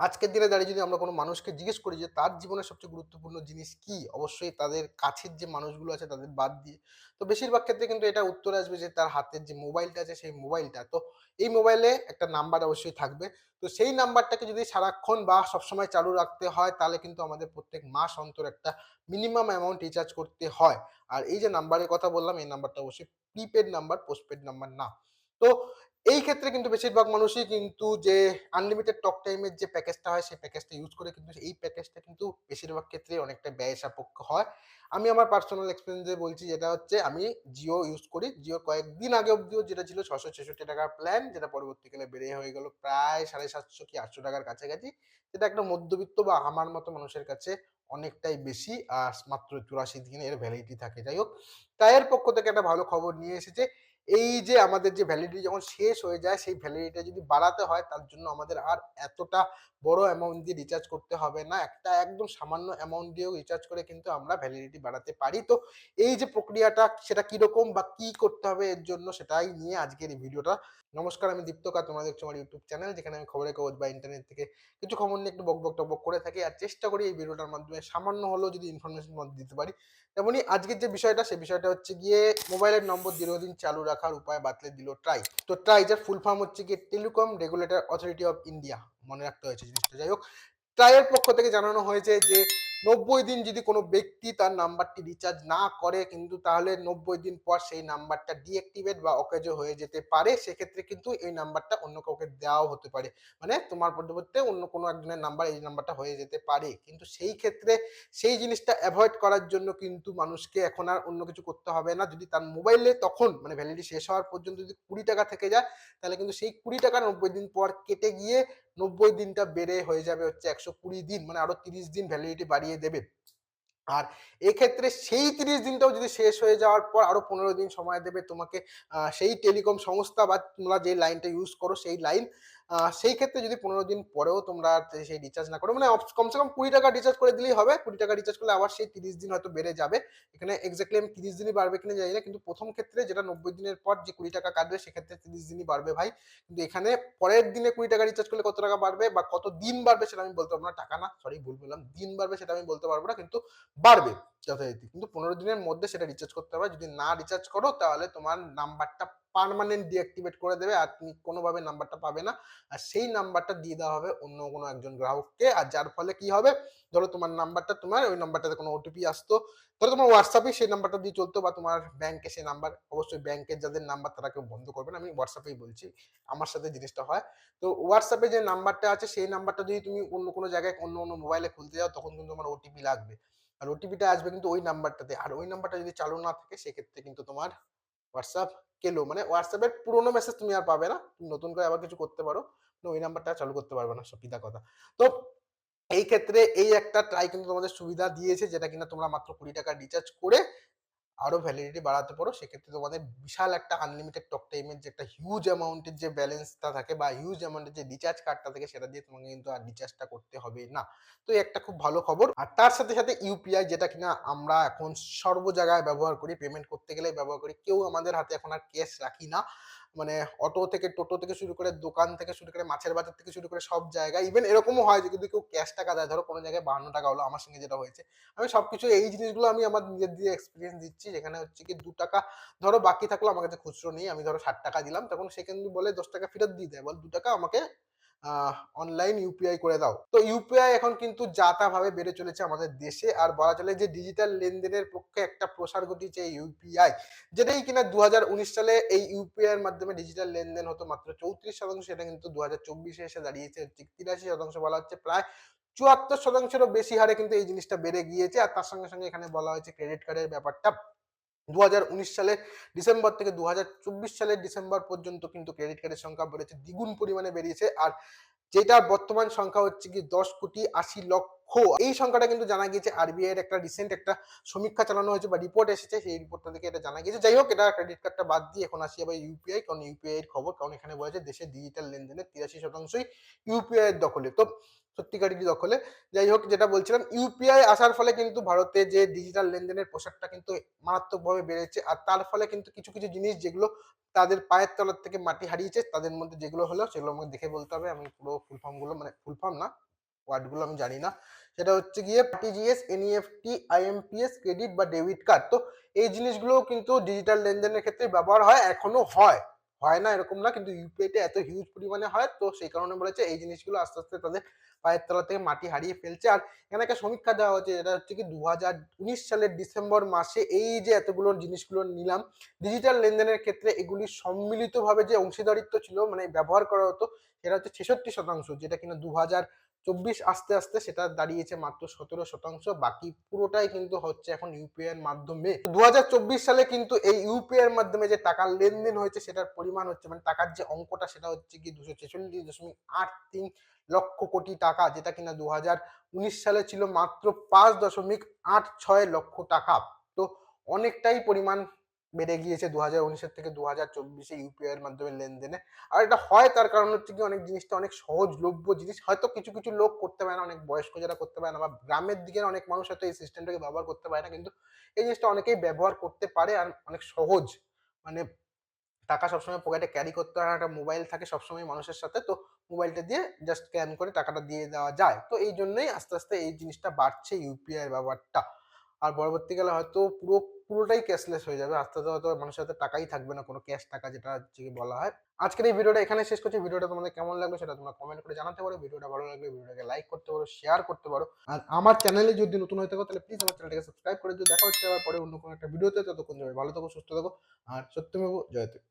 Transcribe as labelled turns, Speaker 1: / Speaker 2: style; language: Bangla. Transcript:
Speaker 1: আজকের দিনে দাঁড়িয়ে যদি আমরা কোনো মানুষকে জিজ্ঞেস করি যে তার জীবনের সবচেয়ে গুরুত্বপূর্ণ জিনিস কি? অবশ্যই তাদের কাছের যে মানুষগুলো আছে তাদের বাদ দিয়ে। তো বেশিরভাগ ক্ষেত্রে কিন্তু এটা উত্তর আসবে যে তার হাতের যে মোবাইলটা আছে সেই মোবাইলটা। তো এই মোবাইলে একটা নাম্বার অবশ্যই থাকবে। তো সেই নাম্বারটাকে যদি সারাক্ষণ বা সবসময় চালু রাখতে হয় তাহলে কিন্তু আমাদের প্রত্যেক মাস অন্তর একটা মিনিমাম অ্যামাউন্ট রিচার্জ করতে হয়। আর এই যে নাম্বারের কথা বললাম এই নাম্বারটা অবশ্যই প্রিপেড নাম্বার, পোস্টপেড নাম্বার না। তো এই ক্ষেত্রে কিন্তু বেশিরভাগ মানুষই কিন্তু যে আনলিমিটেড টক টাইমের যে প্যাকেজটা হয় সেই প্যাকেজটা ইউজ করে কিন্তু এই প্যাকেজটা কিন্তু বেশিরভাগ ক্ষেত্রেই অনেকটা ব্যয় সাপেক্ষ হয়। আমি আমার পার্সোনাল এক্সপিরিয়েন্সে বলছি যেটা হচ্ছে আমি জিও ইউজ করি। জিও কয়েকদিন আগে অব্দিও যেটা ছিল ৳৬৬৬ টাকার প্ল্যান যেটা পরবর্তীকালে বেড়ে হয়ে গেল প্রায় ৳৭৫০ কি আটশো টাকার কাছাকাছি। যেটা একটা মধ্যবিত্ত বা আমার মতো মানুষের কাছে অনেকটাই বেশি আর মাত্র ৮৪ দিনের ভ্যালিডিটি থাকে। যাই হোক, ট্রাই পক্ষ থেকে একটা ভালো খবর নিয়ে এসেছে। এই যে আমাদের যে ভ্যালিডিটি যখন শেষ হয়ে যায়, সেই ভ্যালিডিটা যদি বাড়াতে হয়, তার জন্য আমাদের আর এতটা বড় অ্যামাউন্ট দিয়ে রিচার্জ করতে হবে না। একটা একদম সামান্য অ্যামাউন্ট দিয়েও রিচার্জ করে কিন্তু আমরা ভ্যালিডিটি বাড়াতে পারি। তো এই যে প্রক্রিয়াটা, সেটা কীরকম বা কি করতে হবে এর জন্য, সেটাই নিয়ে আজকের এই ভিডিওটা। নমস্কার, আমি দীপ্তকার, তোমরা দেখছ আমার ইউটিউব চ্যানেল যেখানে আমি খবরের কাগজ বা ইন্টারনেট থেকে কিছু খবর নিয়ে একটু বক বকবক টকবক করে থাকি। আর চেষ্টা করি এই ভিডিওটার মাধ্যমে সামান্য হলেও যদি ইনফরমেশন দিতে পারি। তেমনি আজকের যে বিষয়টা সেই বিষয়টা হচ্ছে গিয়ে মোবাইলের নম্বর দীর্ঘদিন চালু রাখার উপায় বাতলে দিল ট্রাই তো ট্রাই যার ফুল ফর্ম হচ্ছে গিয়ে telecom regulator authority of India মনে রাখতে হয়েছে জিনিসটা। যাই হোক ট্রাইয়ের পক্ষ থেকে জানানো হয়েছে যে নব্বই দিন যদি কোনো ব্যক্তি তার নাম্বারটি রিচার্জ না করে, কিন্তু তাহলে নব্বই দিন পর সেই নাম্বারটা ডিঅ্যাক্টিভেট বা অকেজো হয়ে যেতে পারে, সেক্ষেত্রে কিন্তু এই নাম্বারটা অন্য কাউকে দেওয়াও হতে পারে। মানে তোমার পরিবর্তে অন্য কোনো একজনের নাম্বার এই নাম্বারটা হয়ে যেতে পারে। কিন্তু সেই ক্ষেত্রে সেই জিনিসটা অ্যাভয়েড করার জন্য কিন্তু মানুষকে এখন আর অন্য কিছু করতে হবে না। যদি তার মোবাইলে তখন মানে ভ্যালিডিটি শেষ হওয়ার পর্যন্ত যদি কুড়ি টাকা থেকে যায়, তাহলে কিন্তু সেই কুড়ি টাকা নব্বই দিন পর কেটে গিয়ে নব্বই দিনটা বেড়ে হয়ে যাবে হচ্ছে একশো কুড়ি দিন মানে আরও তিরিশ দিন ভ্যালিডিটি বাড়িয়ে দেবে। আর এক্ষেত্রে সেই তিরিশ দিনটাও যদি শেষ হয়ে যাওয়ার পর আরও পনেরো দিন সময় দেবে তোমাকে সেই টেলিকম সংস্থা বা তোমরা যে লাইনটা ইউজ করো, সেই লাইন সেই ক্ষেত্রে যদি পনেরো দিন পরেও তোমরা সেই রিচার্জ না করো মানে কমসে কম কুড়ি টাকা রিচার্জ করে দিলেই হবে। কুড়ি টাকা রিচার্জ করলে আবার সেই তিরিশ দিন হয়তো বেড়ে যাবে। এখানে এক্স্যাক্টলি আমি তিরিশ দিনই বাড়বে কিনা জানি না, কিন্তু প্রথম ক্ষেত্রে যেটা নব্বই দিনের পর যে কুড়ি টাকা কাটবে, সেক্ষেত্রে তিরিশ দিনই বাড়বে ভাই। কিন্তু এখানে পরের দিনে কুড়ি টাকা রিচার্জ করলে কত টাকা বাড়বে বা কত দিন বাড়বে সেটা আমি বলতে পারব না। টাকা না সরি ভুল বললাম। দিন বাড়বে সেটা আমি বলতে পারব না, কিন্তু বাড়বে যথারীতি। কিন্তু পনেরো দিনের মধ্যে সেটা রিচার্জ করতে হবে। যদি না রিচার্জ করো তাহলে তোমার নাম্বারটা পার্মানেন্ট ডিঅ্যাক্টিভেট করে দেবে আর তুমি কোনোভাবে নাম্বারটা পাবে না। আর সেই নাম্বারটা দিয়ে দেওয়া হবে অন্য কোনো একজন গ্রাহককে। আর যার ফলে কি হবে? ধরো তোমার নাম্বারটা তোমার ওই নাম্বারটাতে কোনো ওটিপি আসতো। ধরো তোমার হোয়াটসঅ্যাপে সেই নাম্বারটা দিয়ে চলতো বা তোমার ব্যাংকে সেই নাম্বার অবশ্যই ব্যাংকের যাদের নাম্বার তারা কেউ বন্ধ করবে না। আমি হোয়াটসঅ্যাপেই বলছি, আমার সাথে জিনিসটা হয়। তো হোয়াটসঅ্যাপে যে নাম্বারটা আছে, সেই নাম্বারটা যদি তুমি অন্য কোনো জায়গায় অন্য অন্য মোবাইলে খুলতে যাও, তখন কিন্তু তোমার ওটিপি লাগবে। আর ওটিপিটা আসবে কিন্তু ওই নাম্বারটাতে আর ওই নাম্বারটা যদি চালু না থাকে, সেক্ষেত্রে কিন্তু তোমার হোয়াটসঅ্যাপ কেলো? মানে হোয়াটসঅ্যাপের পুরোনো মেসেজ তুমি আর পাবে না। তুমি নতুন করে আবার কিছু করতে পারো। ওই নাম্বারটা চালু করতে পারবে না সত্যিটা কথা। তো এই ক্ষেত্রে এই একটা ট্রাই কিন্তু তোমাদের সুবিধা দিয়েছে, যেটা কিনা তোমরা মাত্র কুড়ি টাকা রিচার্জ করে আরও ভ্যালিডিটি বাড়াতে পারো, সেক্ষেত্রে তোমাদের বিশাল একটা আনলিমিটেড টক টাইমের যে একটা হিউজ অ্যামাউন্টের যে ব্যালেন্সটা থাকে বা হিউজ অ্যামাউন্টের যে রিচার্জ কার্ডটা থাকে, সেটা দিয়ে তোমাকে কিন্তু আর রিচার্জটা করতে হবে না। তো একটা খুব ভালো খবর। আর তার সাথে সাথে ইউপিআই যেটা কিনা আমরা এখন সর্ব জায়গায় ব্যবহার করি পেমেন্ট করতে গেলে ব্যবহার করি, কেউ আমাদের হাতে এখন আর ক্যাশ রাখি না। মানে অটো থেকে, টোটো থেকে শুরু করে, দোকান থেকে শুরু করে, মাছের বাজার থেকে শুরু করে সব জায়গায় ইভেন এরকমও হয় যে, যদি কেউ ক্যাশ টাকা দেয়, ধরো কোনো জায়গায় বাহান্ন টাকা হলো, আমার সঙ্গে যেটা হয়েছে, আমি সব কিছু এই জিনিসগুলো আমি আমার নিজের দিয়ে এক্সপিরিয়েন্স দিচ্ছি, যেখানে হচ্ছে কি দু টাকা, ধরো বাকি থাকল, আমার কাছে খুচরো নেই, আমি ধরো ষাট টাকা দিলাম, তখন সেখানে বলে দশ টাকা ফেরত দিয়ে দেয়, বল দু টাকা আমাকে অনলাইন ইউপিআই করে দাও। তো ইউপিআই এখন কিন্তু যাতা ভাবে বেড়ে চলেছে আমাদের দেশে আর বলা চলে যে ডিজিটাল লেনদেনের পক্ষে একটা প্রসার ঘটিয়েছে এই ইউপিআই যেটাই কিনা দু হাজার উনিশ সালে এই ইউপিআই এর মাধ্যমে ডিজিটাল লেনদেন হতো মাত্র চৌত্রিশ শতাংশ, সেটা কিন্তু দু হাজার চব্বিশে এসে দাঁড়িয়েছে তিরাশি শতাংশ বলা হচ্ছে, প্রায় চুয়াত্তর শতাংশেরও বেশি হারে কিন্তু এই জিনিসটা বেড়ে গিয়েছে। আর তার সঙ্গে সঙ্গে এখানে বলা হয়েছে ক্রেডিট কার্ডের ব্যাপারটা। দু সালের ডিসেম্বর থেকে দু হাজার চব্বিশ সালের ডিসেম্বর পর্যন্ত কিন্তু ক্রেডিট কার্ডের সংখ্যা বেড়েছে, দ্বিগুণ পরিমাণে বেরিয়েছে। আর যেটা বর্তমান সংখ্যা হচ্ছে কি দশ কোটি আশি লক্ষ এই সংখ্যাটা কিন্তু জানা গিয়েছে আরবিআই এর একটা রিসেন্ট একটা সমীক্ষা চালানো হয়েছে বা রিপোর্ট এসেছে, সেই রিপোর্টটা থেকে এটা জানা গিয়েছে। যাই হোক, এটা ক্রেডিট কার্ডটা বাদ দিয়ে এখন আসি আবার ইউপিআই কারণ ইউপিআই এর খবর, কারণ এখানে বলেছে দেশের ডিজিটাল লেনদেনের তিরাশি শতাংশই ইউপিআই এর দখলে। তো সত্যিকারেরই দখলে? যাই হোক, যেটা বলছিলাম ইউপিআই আসার ফলে কিন্তু ভারতে যে ডিজিটাল লেনদেনের পোশাকটা কিন্তু মারাত্মকভাবে বেড়েছে, আর তার ফলে কিন্তু কিছু কিছু জিনিস যেগুলো তাদের পায়ের তলার থেকে মাটি হারিয়েছে, তাদের মধ্যে যেগুলো হলো, সেগুলো আমাকে দেখে বলতে হবে। আমি পুরো ফুল ফর্মগুলো মানে ফুল ফর্ম না ওয়ার্ডগুলো আমি জানি না। সেটা হচ্ছে গিয়ে টিজিএস এনইএফটি আইএমপিএস ক্রেডিট বা ডেবিট কার্ড তো এই জিনিসগুলোও কিন্তু ডিজিটাল লেনদেনের ক্ষেত্রে ব্যবহার হয়, এখনও হয়। হয় না এরকম না, কিন্তু ইউপিআইতে এত হিউজ পরিমাণে হয়, তো সেই কারণে বলেছে এই জিনিসগুলো আস্তে আস্তে তাদের পায়ের তলা থেকে মাটি হারিয়ে ফেলছে। আর এখানে একটা সমীক্ষা দেওয়া হচ্ছে যেটা হচ্ছে কি দু হাজার উনিশ সালের ডিসেম্বর মাসে এই যে এতগুলো জিনিসগুলো নিলাম ডিজিটাল লেনদেনের ক্ষেত্রে এগুলি সম্মিলিতভাবে যে অংশীদারিত্ব ছিল মানে ব্যবহার করা হতো, সেটা হচ্ছে ছেষট্টি শতাংশ, যেটা কিনা দু চব্বিশ আস্তে আস্তে সেটা দাঁড়িয়েছে মাত্র সতেরো শতাংশ, বাকি পুরোটাই কিন্তু হচ্ছে এখন ইউপিআই এর মাধ্যমে। দু হাজার চব্বিশ সালে কিন্তু এই ইউপিআই এর মাধ্যমে যে টাকার লেনদেন হয়েছে সেটার পরিমাণ হচ্ছে মানে টাকার যে অঙ্কটা সেটা হচ্ছে কি দুশো ছেচল্লিশ দশমিক আট তিন লক্ষ কোটি টাকা, যেটা কিনা দু সালে ছিল মাত্র পাঁচ দশমিক আট ছয় লক্ষ টাকা। তো অনেকটাই পরিমাণ বেড়ে গিয়েছে দু হাজার উনিশের থেকে দু হাজার চব্বিশে ইউপিআই এর মাধ্যমে লেনদেনে। আর এটা হয় তার কারণ হচ্ছে কি, অনেক জিনিসটা অনেক সহজলভ্য জিনিস। হয়তো কিছু কিছু লোক করতে পারে না, অনেক বয়স্ক যারা করতে পারে না, বা গ্রামের দিকের অনেক মানুষ হয়তো এই সিস্টেমটাকে ব্যবহার করতে পারে না, কিন্তু এই জিনিসটা অনেকেই ব্যবহার করতে পারে আর অনেক সহজ। মানে টাকা সবসময় পকেটে ক্যারি করতে হয় একটা মোবাইল থাকে সবসময় মানুষের সাথে, তো মোবাইলটা দিয়ে জাস্ট স্ক্যান করে টাকাটা দিয়ে দেওয়া যায়। তো এই জন্যই আস্তে আস্তে এই জিনিসটা বাড়ছে ইউপিআই ব্যবহারটা। আর পরবর্তীকালে হয়তো পুরো পুরোটাই ক্যাশলেস হয়ে যাবে। আস্তে আস্তে হয়তো মানুষের হাতে টাকাই থাকবে না, কোনো ক্যাশ টাকা যেটা হচ্ছে বলা হয়। আজকের এই ভিডিওটা এখানে শেষ করছি। ভিডিওটা তোমাদের কেমন লাগল সেটা তোমরা কমেন্ট করে জানাতে পারো। ভিডিওটা ভালো লাগলে ভিডিওটাকে লাইক করতে পারো শেয়ার করতে পারো। আর আমার চ্যানেলে যদি নতুন হয়ে থাকো, তাহলে প্লিজ আমার চ্যানেলটাকে সাবস্ক্রাইব করে দিও। দেখা হচ্ছে আবার পরে অন্য কোনো একটা ভিডিওতে। ততক্ষণ যাবে ভালো থাকো, সুস্থ থাকো। আর সত্যমেব জয়তে